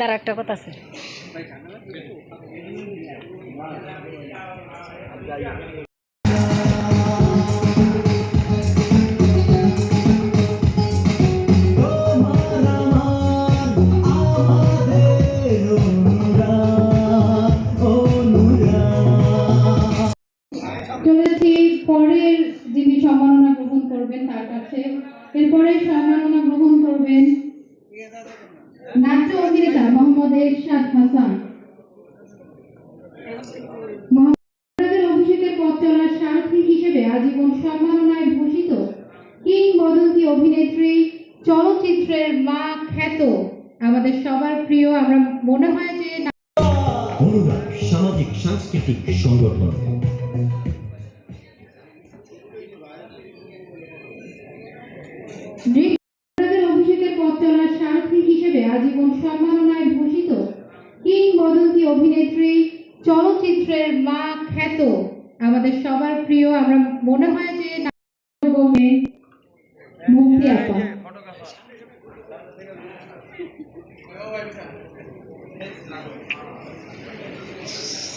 তার একটা কথা আছে। পরের যিনি সম্মাননা গ্রহণ করবেন তার কাছে। এরপরে সম্মাননা গ্রহণ করবেন নাট্য অভিনেতা মোহাম্মদ এরশাদ হাসান। অভিষেকের পথ চলার সারথি হিসেবে আজীবন সম্মাননায় ভূষিত কিংবদন্তি অভিনেত্রী চলচ্চিত্রের মা খ্যাত। আমাদের সবার প্রিয় আমরা মনে হয় যে অনুরাগ সামাজিক সাংস্কৃতিক সংগঠন নৃত্যের অভিষেকের পথ চলার সারথি হিসেবে আজীবন সম্মাননায় ভূষিত কিংবদন্তি অভিনেত্রী চলচ্চিত্রের মা খ্যাত। আমাদের সবার প্রিয় আমরা মনে হয় যে মুক্তি আপা